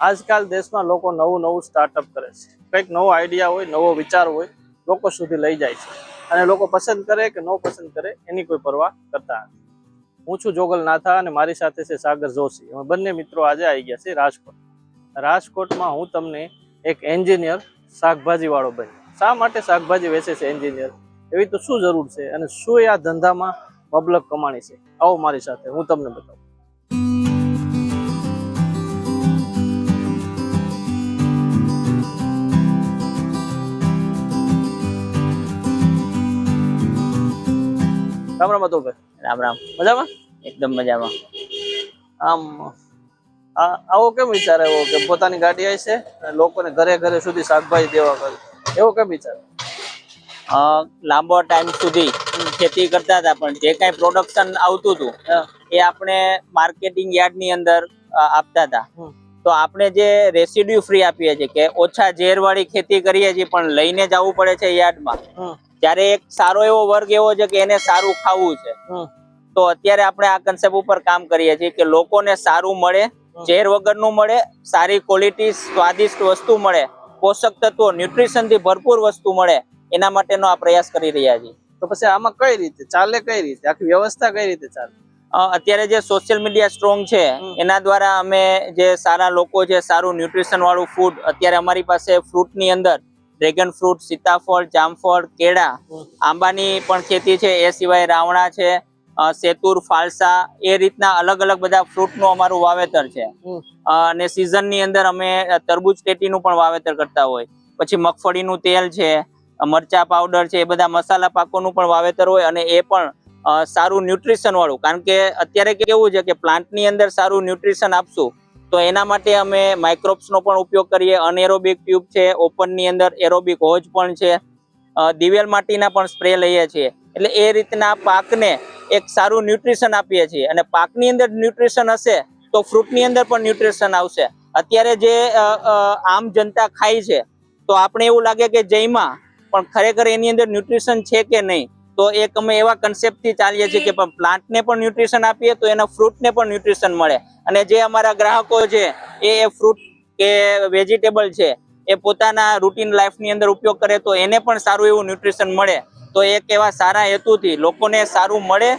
આજકાલ દેશમાં લોકો નવું નવું સ્ટાર્ટઅપ કરે છે. કંઈક નવો આઈડિયા હોય, નવો વિચાર હોય, લોકો સુધી લઈ જાય છે. અને લોકો પસંદ કરે કે ન પસંદ કરે, એની કોઈ પરવા કરતા નથી. હું છું જોગલ નાથા અને મારી સાથે છે સાગર જોશી. અમે બંને મિત્રો આજે આવી ગયા છે રાજકોટ. રાજકોટમાં હું તમને એક એન્જિનિયર શાકભાજીવાળો બન્યો. શા માટે શાકભાજી વેચે છે એન્જિનિયર એવી તો શું જરૂર છે? અને શું આ ધંધામાં મબલક કમાણી છે? આવો મારી સાથે હું તમને બતાવું. રામ રામ અતુલભાઈ રામ રામ. મજામાં? એકદમ મજામાં. આમ આવો કેમ વિચાર આવ્યો કે પોતાની ગાડી આવી છે અને લોકોને ઘરે ઘરે સુધી શાકભાજી દેવા કરે? એવો કેમ વિચાર લાંબો ટાઈમ સુધી ખેતી કરતા હતા પણ જે કાંઈ પ્રોડક્શન આવતું હતું એ આપણે માર્કેટિંગ યાર્ડની અંદર આપતા હતા. તો આપણે જે રેસિડ્યુ ફ્રી આપીએ છીએ કે ઓછા ઝેરવાળી ખેતી કરીએ છીએ પણ લઈને જવું પડે છે યાર્ડમાં. ત્યારે એક સારો એવો વર્ગ એવો છે કે એને સારું ખાવું છે તો અત્યારે આપણે આ કન્સેપ્ટ ઉપર કામ કરીએ છીએ કે લોકોને સારું મળે ઝેર વગરનું મળે સારી ક્વોલિટી સ્વાદિષ્ટ વસ્તુ મળે પોષક તત્વો ન્યુટ્રિશનથી ભરપૂર વસ્તુ મળે એના માટેનો આ પ્રયાસ કરી રહ્યા છીએ. તો પછી આમાં કઈ રીતે? ચાલે કઈ રીતે? આખી વ્યવસ્થા કઈ રીતે ચાલે? અત્યારે જે સોશિયલ મીડિયા સ્ટ્રોંગ છે એના દ્વારા અમે જે સારા લોકો છે સારું ન્યુટ્રિશન વાળું ફૂડ અત્યારે અમારી પાસે ફ્રૂટની અંદર ડ્રેગન ફ્રૂટ, સીતાફળ, જામફળ, કેળા, આંબાની પણ ખેતી છે, એ સિવાય રાવણા છે સેતુર, ફાલસા, એ રીતના અલગ અલગ બધા ફ્રૂટનું અમારું વાવેતર છે. અને સિઝનની અંદર અમે તરબૂચ ટેટીનું પણ વાવેતર કરતા હોય. પછી મગફળીનું તેલ છે, મરચા પાવડર છે, એ બધા મસાલા પાકોનું પણ વાવેતર હોય અને એ પણ સારું ન્યુટ્રિશન વાળું કારણ કે અત્યારે કેવું છે કે પ્લાન્ટની અંદર સારું ન્યુટ્રિશન આપશું તો એના માટે અમે માઇક્રોપ્સનો પણ ઉપયોગ કરીએ. અનએરોબિક ટ્યુબ છે ઓપનની અંદર એરોબિક હોજ પણ છે. દિવેલ માટીના પણ સ્પ્રે લઈએ છીએ. એટલે એ રીતના પાકને એક સારું ન્યુટ્રિશન આપીએ છીએ. અને પાકની અંદર ન્યુટ્રિશન હશે તો ફ્રૂટની અંદર પણ ન્યુટ્રિશન આવશે. અત્યારે જે આમ જનતા ખાય છે, તો આપણે એવું લાગે કે જયમાં, પણ ખરેખર એની અંદર ન્યુટ્રિશન છે કે નહીં? તો એક અમે એવા કન્સેપ્ટથી ચાલીએ છીએ કે પ્લાન્ટ પ્લાન્ટને પણ ન્યુટ્રિશન આપીએ તો એના ફ્રૂટને પણ ન્યુટ્રિશન મળે. અને જે અમારા ગ્રાહકો છે, એ એ ફ્રૂટ કે વેજીટેબલ છે, એ પોતાના રૂટીન લાઈફની અંદર ઉપયોગ કરે તો એને પણ સારું એવું ન્યુટ્રિશન મળે. તો એક એવા સારા હેતુથી લોકોને સારું મળે,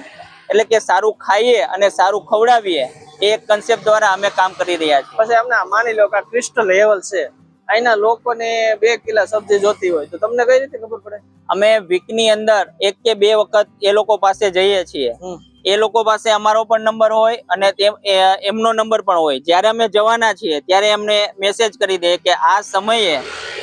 એટલે કે સારું ખાઈએ અને સારું ખવડાવીએ, એ કન્સેપ્ટ દ્વારા અમે કામ કરી રહ્યા છીએ. પછી અમને માની લો કે ક્રિસ્ટલ લેવલ છે, અહીંના લોકોને બે કિલા સબ્જી જોતી હોય તો તમને કઈ રીતે ખબર પડે? અમે વીકની અંદર એક કે બે વખત એ લોકો પાસે જઈએ છીએ. એ લોકો પાસે અમારો પણ નંબર હોય અને એમનો નંબર પણ હોય. જ્યારે અમે જવાના છીએ ત્યારે એમને મેસેજ કરી દઈએ કે આ સમયે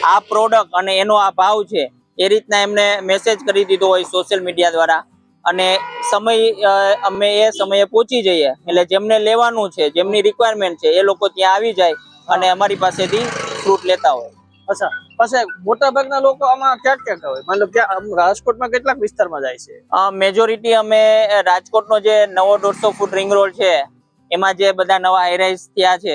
આ પ્રોડક્ટ અને એનો આ ભાવ છે એ રીતના એમને મેસેજ કરી દીધો હોય સોશિયલ મીડિયા દ્વારા. અને સમય અમે એ સમયે પહોંચી જઈએ. એટલે જેમને લેવાનું છે જેમની રિક્વાયરમેન્ટ છે એ લોકો ત્યાં આવી જાય અને અમારી પાસેથી ફ્રૂટ લેતા હોય. અચ્છા. પછી મોટા ભાગના લોકો આમાં ક્યાં ક્યાં હોય? મતલબ કે રાજકોટમાં કેટલાક વિસ્તારમાં જાય છે? મેજોરિટી અમે રાજકોટનો જે નવો દોઢસો ફૂટ રિંગ રોડ છે એમાં જે બધા નવા હાઈરાઈઝ થયા છે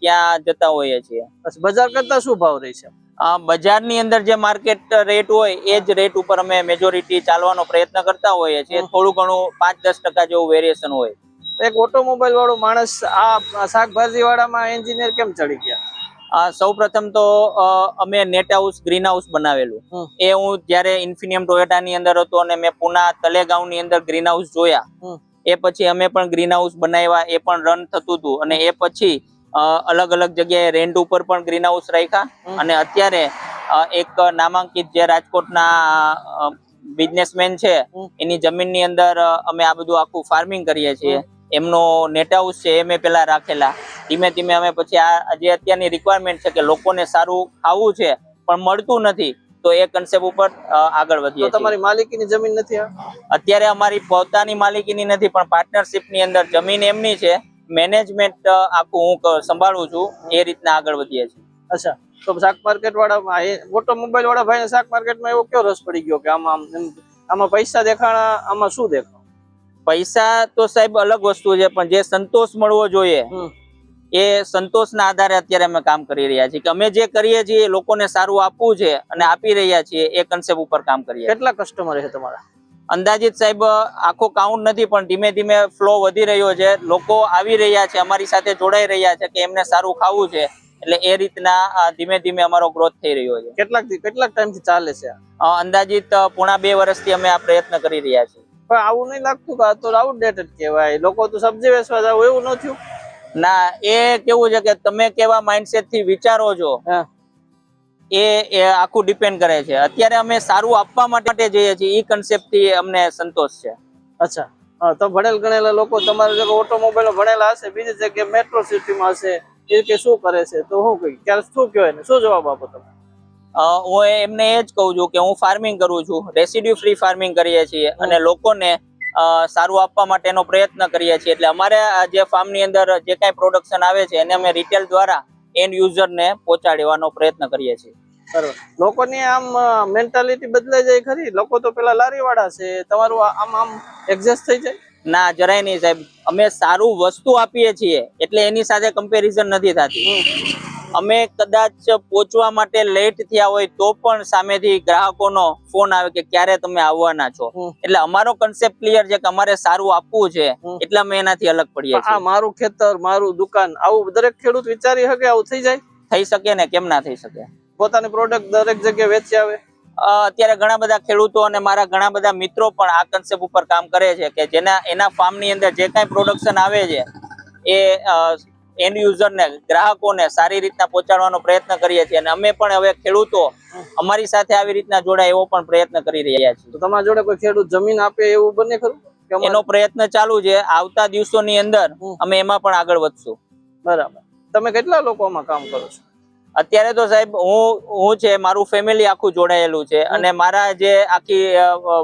ત્યાં જતા હોઈએ છીએ. બજાર કરતા શું ભાવ રહી છે બજાર બજારની અંદર જે માર્કેટ રેટ હોય એ જ રેટ ઉપર અમે મેજોરિટી ચાલવાનો પ્રયત્ન કરતા હોઈએ છીએ. થોડું ઘણું પાંચ દસ ટકા જેવું વેરિએશન હોય. એક ઓટોમોબાઈલ વાળો માણસ આ શાકભાજી વાળામાં એન્જિનિયર કેમ ચડી ગયા? સૌ પ્રથમ તો અમે નેટ હાઉસ ગ્રીન હાઉસ બનાવેલું. એ હું જ્યારે ઇન્ફિનિયમ ટોયોટા ની અંદર હતો અને મેં પુના તલેગાંવની અંદર ગ્રીન હાઉસ જોયા. એ પછી અમે પણ ગ્રીન હાઉસ બનાવ્યા એ પણ રન થતું હતું. અને એ પછી અલગ અલગ જગ્યાએ રેન્ટ ઉપર પણ ગ્રીન હાઉસ રાખ્યા. અને અત્યારે એક નામાંકિત જે રાજકોટના બિઝનેસમેન છે. એની જમીનની અંદર અમે આ બધું આખું ફાર્મિંગ કરીએ છીએ. એમનો નેટ હાઉસ છે એ મેં પેલા રાખેલા. ધીમે ધીમે અમે પછી આ જે અત્યારની રિક્વાયરમેન્ટ છે કે લોકોને સારું ખાવું છે પણ મળતું નથી તો એ કન્સેપ્ટ ઉપર આગળ વધીએ તમારી માલિકીની જમીન નથી અત્યારે અમારી પોતાની માલિકીની નથી પણ પાર્ટનરશિપની અંદર જમીન એમની છે. મેનેજમેન્ટ આખું હું સંભાળું છું એ રીતના આગળ વધીએ છીએ. અચ્છા. તો શાક માર્કેટ વાળા ઓટોમોબાઈલ વાળા ભાઈ શાક માર્કેટમાં એવો કયો રસ પડી ગયો કે આમાં આમ પૈસા દેખાણા આમાં શું દેખાણ? પૈસા તો સાહેબ અલગ વસ્તુ છે પણ જે સંતોષ મળવો જોઈએ. એ સંતોષના આધારે અત્યારે અમે કામ કરી રહ્યા છીએ કે અમે જે કરીએ છીએ એ લોકોને સારું આપવું છે અને આપી રહ્યા છીએ એ કન્સેપ્ટ ઉપર કામ કરીએ કેટલા કસ્ટમર છે તમારા? અંદાજિત સાહેબ આખો કાઉન્ટ નથી પણ ધીમે ધીમે ફ્લો વધી રહ્યો છે. લોકો આવી રહ્યા છે અમારી સાથે જોડાઈ રહ્યા છે કે એમને સારું ખાવું છે. એટલે એ રીતના ધીમે ધીમે અમારો ગ્રોથ થઈ રહ્યો છે. કેટલાક કેટલાક ટાઈમથી ચાલે છે અંદાજિત પોણા બે વર્ષથી અમે આ પ્રયત્ન કરી રહ્યા છીએ. પણ આવું નહીં લાગતું કે આ તો આઉટડેટેડ કહેવાય. લોકો તો સબ્જી વેચવા જાવ એવું ન થયું? ના એ કેવું છે કે તમે કેવા માઇન્ડસેટથી વિચારો છો એ એ આખું ડિપેન્ડ કરે છે. અત્યારે અમે સારું આપવા માટે જઈએ છીએ એ કન્સેપ્ટથી અમને સંતોષ છે. અચ્છા. તો ભણેલ ગણેલા લોકો તમારા જગ્યા ઓટોમોબાઈલ ભણેલા હશે બીજી જગ્યાએ મેટ્રો સિટીમાં હશે એ કે શું કરે છે? તો હું કઈ ત્યારે શું કહેવાય ને શું જવાબ આપો તમે? હું એમને એ જ કહું છું કે હું ફાર્મિંગ કરું છું. રેસિડ્યુ ફ્રી ફાર્મિંગ કરીએ છીએ અને લોકોને સારું આપવા માટેનો પ્રયત્ન કરીએ છીએ. એટલે અમારે જે ફાર્મની અંદર જે કાંઈ પ્રોડક્શન આવે છે એને અમે રિટેલ દ્વારા એન્ડ યુઝરને પહોંચાડવાનો પ્રયત્ન કરીએ છીએ. બરોબર. લોકોની આમ મેન્ટાલિટી બદલાઈ જાય ખરી. લોકો તો પેલા લારી વાળા છે. તમારું આમ આમ એડજસ્ટ થઈ જાય? ના જરાય નહીં સાહેબ. અમે સારું વસ્તુ આપીએ છીએ એટલે એની સાથે કમ્પેરિઝન નથી થતી. અમે કદાચ પહોંચવા માટે લેટ થયા હોય તો પણ સામેથી ગ્રાહકોનો ફોન આવે કે ક્યારે તમે આવવાના છો. એટલે અમારો કન્સેપ્ટ ક્લિયર છે કે અમારે સારું આપવું છે એટલે અમે એનાથી અલગ પડીએ છીએ. મારું ખેતર મારું દુકાન આવું દરેક ખેડૂત વિચારી શકે આવું થઈ જાય? થઈ શકે ને કેમ ના થઈ શકે? પોતાની પ્રોડક્ટ દરેક જગ્યાએ વેચી આવે? અત્યારે ઘણા બધા ખેડૂતો અને મારા ઘણા બધા મિત્રો પણ આ કન્સેપ્ટ ઉપર કામ કરે છે કે જેના એના ફાર્મની અંદર જે કાંઈ પ્રોડક્શન આવે છે એ એન્ડ યુઝરને ગ્રાહકોને સારી રીતના પહોંચાડવાનો પ્રયત્ન કરીએ છીએ. અને અમે પણ હવે ખેડૂતો અમારી સાથે આવી રીતના જોડાય એવો પણ પ્રયત્ન કરી રહ્યા છીએ. તો તમારા જોડે કોઈ ખેડૂત જમીન આપે એવું બને ખરું? એનો પ્રયત્ન ચાલુ છે. આવતા દિવસોની અંદર અમે એમાં પણ આગળ વધશું. બરાબર. તમે કેટલા લોકોમાં કામ કરો છો? અત્યારે તો સાહેબ હું હું છે મારું ફેમિલી આખું જોડાયેલું છે. અને મારા જે આખી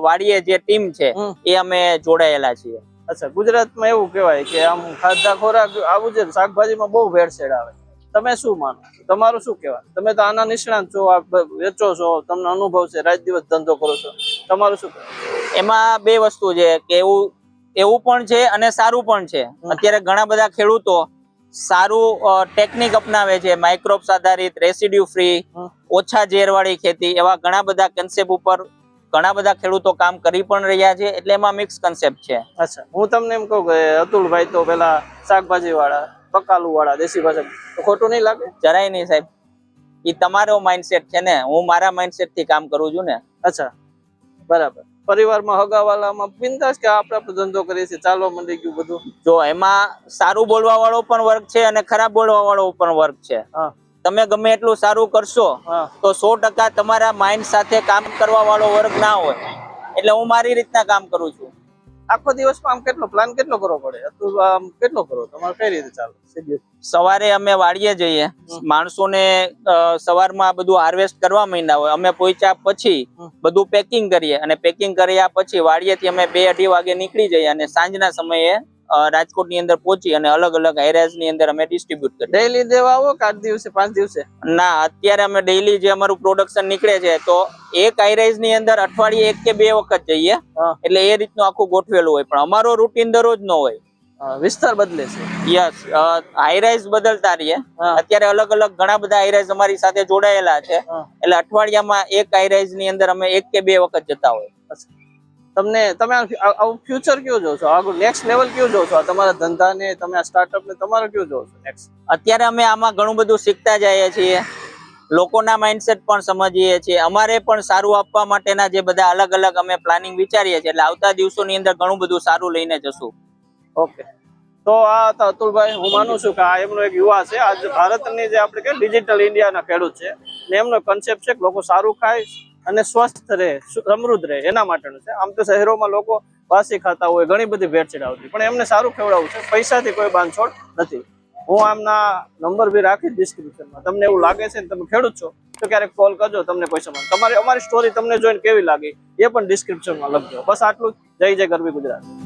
વાડીએ જે ટીમ છે એ અમે જોડાયેલા છીએ. અચ્છા ગુજરાતમાં એવું કહેવાય કે આમ ખાધા ખોરાક આવું છે ને, શાકભાજીમાં બહુ ભેળસેળ આવે. તમે શું માનો? તમારું શું કહેવાય તમે તો આના નિષ્ણાંત છો આ વેચો છો તમને અનુભવ છે રાત દિવસ ધંધો કરો છો. તમારું શું એમાં બે વસ્તુ છે કે એવું એવું પણ છે અને સારું પણ છે. અત્યારે ઘણા બધા ખેડૂતો સારું ટેકનિક અપનાવે છે માઇક્રોબ્સ આધારિત રેસિડ્યુ ફ્રી ઓછા ઝેરવાળી ખેતી એવા ઘણા બધા કન્સેપ્ટ ઉપર ઘણા બધા ખેડૂતો કામ કરી પણ રહ્યા છે એટલે એમાં મિક્સ કન્સેપ્ટ છે. અચ્છા હું તમને એમ કહું કે અતુલભાઈ તો પેલા શાકભાજી વાળા પકાલુ વાળા દેશી ભાષા ખોટું નહીં લાગે? જરાય નહીં સાહેબ. એ તમારો માઇન્ડસેટ છે ને હું મારા માઇન્ડસેટથી કામ કરું છું ને. અચ્છા બરાબર. પરિવારમાં હગાવાલામાં બિંદાસ કે આપણે ધંધો કરીએ છીએ ચાલો મંડી ગયું બધું? જો એમાં સારું બોલવા વાળો પણ વર્ગ છે અને ખરાબ બોલવા વાળો પણ વર્ગ છે. હા. તમે ગમે એટલું સારું કરશો તો સો ટકા તમારા માઇન્ડ સાથે કામ કરવા વાળો વર્ગ ના હોય. એટલે હું મારી રીતના કામ કરું છું. આખો દિવસમાં આમ કેટલો પ્લાન કેટલો કરવો પડે? આમ કેટલો કરો? તમારે કઈ રીતે ચાલે? સવારે અમે વાડીએ જઈએ. માણસોને સવારમાં બધું હાર્વેસ્ટ કરવા માંડ્યા હોય. અમે પહોંચ્યા પછી બધું પેકિંગ કરીએ. અને પેકિંગ કર્યા પછી વાડીએથી અમે બે અઢી વાગે નીકળી જઈએ અને સાંજના સમયે રાજકોટની અંદર પહોંચી અને અલગ અલગ એરિયાઝની અંદર અમે ડિસ્ટ્રીબ્યુટ કરીએ. ડેઈલી દેવા આવો કે દિવસે પાંચ દિવસે? ના અત્યારે અમે ડેઈલી જે અમારું પ્રોડક્શન નીકળે છે તો એક ની અંદર અઠવાડિયે એક કે બે વખત જઈએ. એટલે એ રીતનું આખું ગોઠવેલું હોય. પણ અમારો રૂટીન દરરોજ નો હોય. વિસ્તાર બદલે છે? યસ હાઈરાઈઝ બદલતા રહીએ. અત્યારે અલગ અલગ ઘણા બધા હાઈરાઈઝ અમારી સાથે જોડાયેલા છે. એટલે અઠવાડિયામાં એક હાઈરાઈઝની અંદર અમે એક કે બે વખત જતા હોય. તમને તમે આવું ફ્યુચર કયું જોવો છો આગળ નેક્સ્ટ લેવલ કયું જોવો છો તમારા ધંધાને તમે આ સ્ટાર્ટઅપને તમારો કયું જોવો છો નેક્સ્ટ અત્યારે અમે આમાં ઘણું બધું શીખતા જઈએ છીએ. લોકોના માઇન્ડસેટ પણ સમજીએ છીએ. અમારે પણ સારું આપવા માટેના જે બધા અલગ અલગ અમે પ્લાનિંગ વિચારીએ છીએ. એટલે આવતા દિવસોની અંદર ઘણું બધું સારું લઈને જશું. ઓકે. તો આ હતા અતુલભાઈ હું માનું છું કે આ એમનો એક યુવા છે. આજ ભારતની જે આપણે કે ડિજિટલ ઇન્ડિયાના ખેડૂત છે. ને એમનો કન્સેપ્ટ છે કે લોકો સારું ખાય અને સ્વસ્થ રહે સમૃદ્ધ રહે, એના માટેનું છે. આમ તો શહેરોમાં લોકો વાસી ખાતા હોય, ઘણી બધી ભેટ આવતી પણ એમને સારું ખવડાવવું છે. પૈસાથી કોઈ બાંધછોડ નથી. હું આમના નંબર બી રાખીશ ડિસ્ક્રિપ્શનમાં તમને એવું લાગે છે તમે ખેડૂત છો, તો ક્યારેક કોલ કરજો, તમને કોઈ સમાન તમારી, અમારી સ્ટોરી તમને જોઈને કેવી લાગી, એ પણ ડિસ્ક્રિપ્શનમાં લખજો. બસ આટલું જય જય ગરબી ગુજરાત.